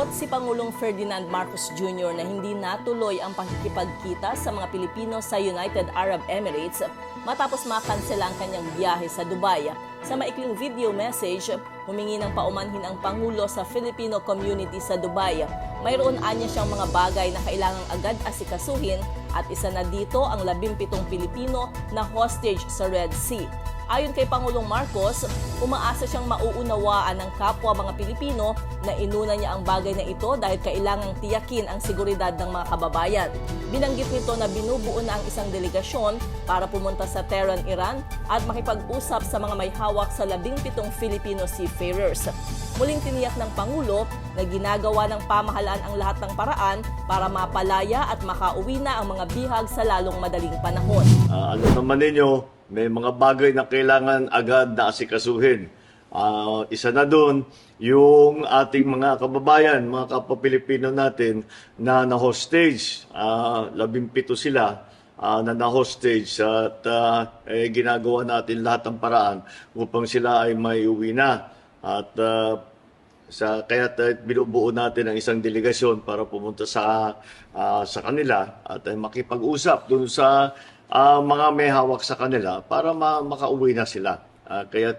Nalungkot si Pangulong Ferdinand Marcos Jr. na hindi natuloy ang pakikipagkita sa mga Pilipino sa United Arab Emirates matapos makansela ang kanyang biyahe sa Dubai. Sa maikling video message, humingi ng paumanhin ang Pangulo sa Filipino community sa Dubai. Mayroon anya siyang mga bagay na kailangang agad asikasuhin at isa na dito ang 17 Pilipino na hostage sa Red Sea. Ayon kay Pangulong Marcos, umaasa siyang mauunawaan ng kapwa mga Pilipino na inuna niya ang bagay na ito dahil kailangang tiyakin ang seguridad ng mga kababayan. Binanggit nito na binubuo na ang isang delegasyon para pumunta sa Tehran, Iran at makipag-usap sa mga may hawak sa 17 Filipino seafarers. Muling tiniyak ng Pangulo na ginagawa ng pamahalaan ang lahat ng paraan para mapalaya at makauwi na ang mga bihag sa lalong madaling panahon. Ah, alam naman ninyo, may mga bagay na kailangan agad na asikasuhin. Ah, isa na doon, yung ating mga kababayan, mga kapwa Pilipino natin na na-hostage. Ah, labimpito sila ah, na na-hostage at ah, eh, ginagawa natin lahat ng paraan upang sila ay may uwi na. At ah, sa kaya binubuo natin ang isang delegasyon para pumunta sa ah, sa kanila at ay makipag-usap doon sa ah, mga may hawak sa kanila para ma- makauwi na sila. Uh, kaya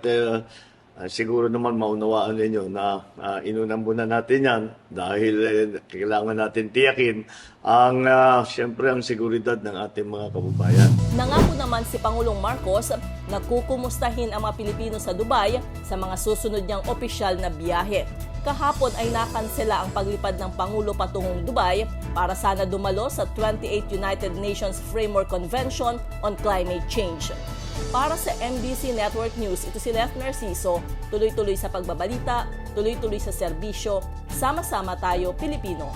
siguro naman maunawaan ninyo na uh, inunan muna natin yan dahil eh, kailangan natin tiyakin ang ah, siyempre ang seguridad ng ating mga kababayan. Nangako naman si Pangulong Marcos na kukumustahin ang mga Pilipino sa Dubai sa mga susunod niyang opisyal na biyahe. Kahapon ay nakansela ang paglipad ng Pangulo patungong Dubai para sana dumalo sa 28th United Nations Framework Convention on Climate Change. Para sa MBC Network News, ito si Left Narciso, tuloy-tuloy sa pagbabalita, tuloy-tuloy sa serbisyo, sama-sama tayo Pilipino.